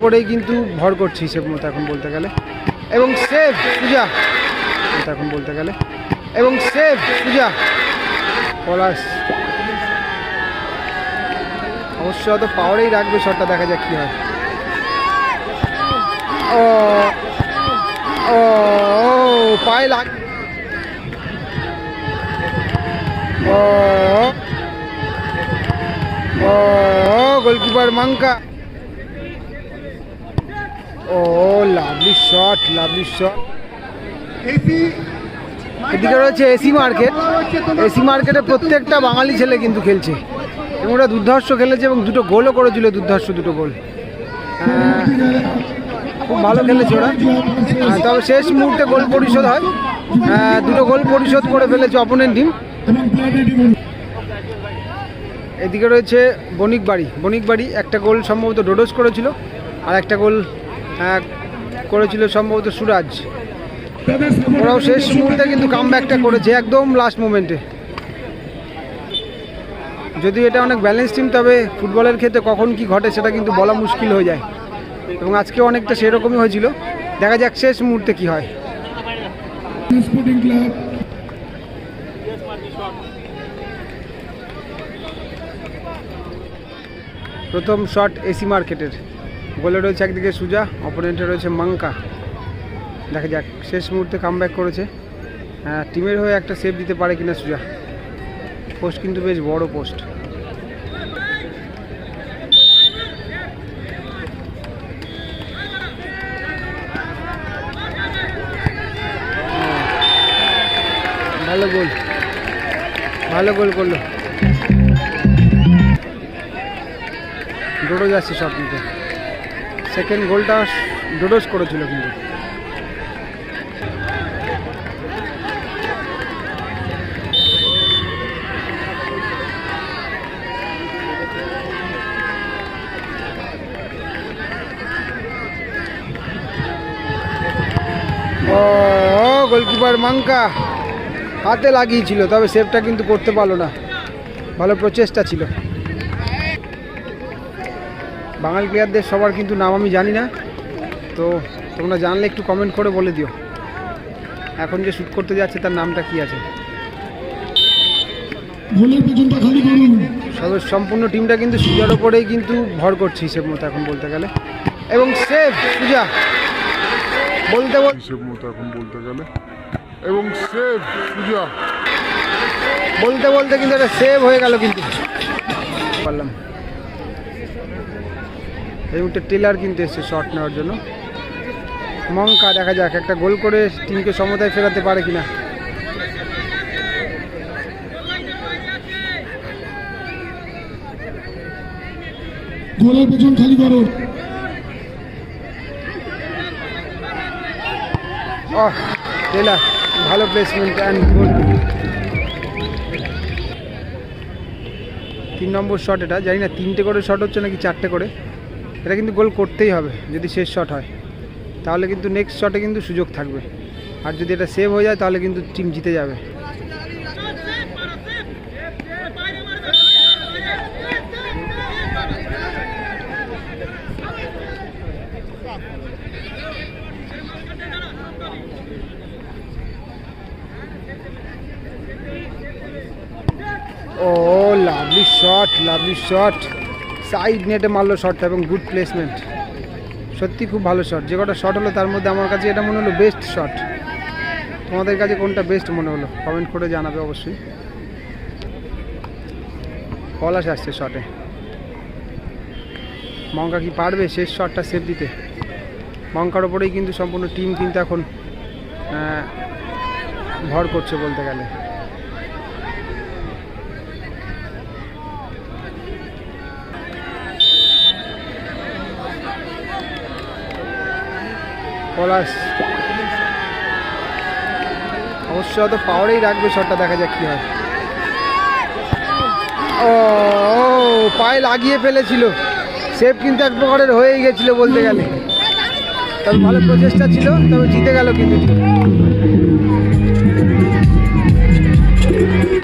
পরেই কিন্তু ভর করছি হিসেব মতো এখন বলতে গেলে। এবং সেফ পূজা এখন বলতে গেলে। এবং সেফ পূজা পলাশ। অবশ্য অত পাওয়ারেই রাখবে শটটা দেখা যাক কি হয়। ও ও ও, পায়ে লাগ ও ও গোলকিপার মাঙ্কা। ও লাভলি শট লাভলি শট এদিকে রয়েছে এসি মার্কেট এসি মার্কেটে প্রত্যেকটা বাঙালি ছেলে কিন্তু খেলছে। এবং ওরা দুর্ধর্ষ খেলেছে এবং দুটো গোলও করেছিল দুর্ধর্ষ দুটো গোল। আহ, খুব ভালো খেলেছে ওরা। আহ, তবে শেষ মুহূর্তে গোল পরিশোধ হয়। আহ, দুটো গোল পরিশোধ করে ফেলেছে অপোনেন্ট টিম এদিকে রয়েছে বণিক বাড়ি বণিক বাড়ি একটা গোল সম্ভবত ডোডোস করেছিল আর একটা গোল করেছিল সম্ভবত সুরাজ। ওরাও শেষ মুহূর্তে কিন্তু কামব্যাকটা করেছে, একদম লাস্ট মোমেন্টে যদিও এটা অনেক ব্যালেন্স টিম তবে ফুটবলের ক্ষেত্রে কখন কি ঘটে সেটা কিন্তু বলা মুশকিল হয়ে যায়। এবং আজকে অনেকটা সেরকমই হয়েছিল। দেখা যাক শেষ মুহূর্তে কি হয়। প্রথম শট এসি মার্কেটের গোলে রয়েছে একদিকে সুজা অপোনেন্টে রয়েছে মাঙ্কা। দেখা যাক, শেষ মুহূর্তে কামব্যাক করেছে। টিমের হয়ে একটা সেভ দিতে পারে কিনা সুজা। পোস্ট কিন্তু বেশ বড় পোস্ট ভালো গোল। ভালো গোল করল। ডোডো যাচ্ছে সব কিন্তু সেকেন্ড গোলটা ডোডোস করেছিল কিন্তু। গোলকিপার মাঙ্কা। হাতে লাগিয়েছিল, তবে সেভটা কিন্তু করতে পারল না। ভালো প্রচেষ্টা ছিল। বাঙালি প্লেয়ারদের সবার কিন্তু নাম আমি জানি না। তো তোমরা জানলে একটু কমেন্ট করে বলে দিও। এখন যে শ্যুট করতে যাচ্ছে তার নামটা কি আছে? সম্পূর্ণ টিমটা কিন্তু সুজার ওপরেই কিন্তু ভর করছে হিসেব মতো এখন বলতে গেলে। এবং সেফ পূজা বলতে বল হিসেব মতো এখন বলতে গেলে। এবং সেভ পূজা বলতে বলতে কিন্তু একটা সেভ হয়ে গেল কিন্তু। পারলাম। এই মুহূর্তে টেলার কিন্তু এসছে শট নেওয়ার জন্য। মঙ্কা দেখা যাক একটা গোল করে টিমকে সমতায় ফেরাতে পারে কিনা। গোলের পেছন খালি করুন টেলার ভালো প্লেসমেন্ট অ্যান্ড গোল তিন নম্বর শট এটা জানি না তিনটে করে শট হচ্ছে নাকি চারটে করে? এটা কিন্তু গোল করতেই হবে, যদি শেষ শট হয়। তাহলে কিন্তু নেক্সট শটে কিন্তু সুযোগ থাকবে। আর যদি এটা সেভ হয়ে যায়, তাহলে কিন্তু টিম জিতে যাবে। ও lovely shot lovely shot side নেটে মারলো শটটা এবং গুড প্লেসমেন্ট সত্যি খুব ভালো শট যে কটা শট হলো তার মধ্যে আমার কাছে এটা মনে হলো বেস্ট শট তোমাদের কাছে কোনটা বেস্ট মনে হলো? কমেন্ট করে জানাবে অবশ্যই। পলাশ আসছে শটে মঙ্কা কি পারবে শেষ শটটা সেভ দিতে? মঙ্কার ওপরেই কিন্তু সম্পূর্ণ টিম কিন্তু এখন ভর করছে বলতে গেলে। পলাশ। অবশ্য হয়তো পাওয়ারেই রাখবে শটটা দেখা যাক কি হয়। ও ও, পায়ে লাগিয়ে ফেলেছিল। সেফ কিন্তু এক প্রকারের হয়েই গেছিল বলতে গেলে। তবে ভালো প্রচেষ্টা ছিল তবে জিতে গেল কিন্তু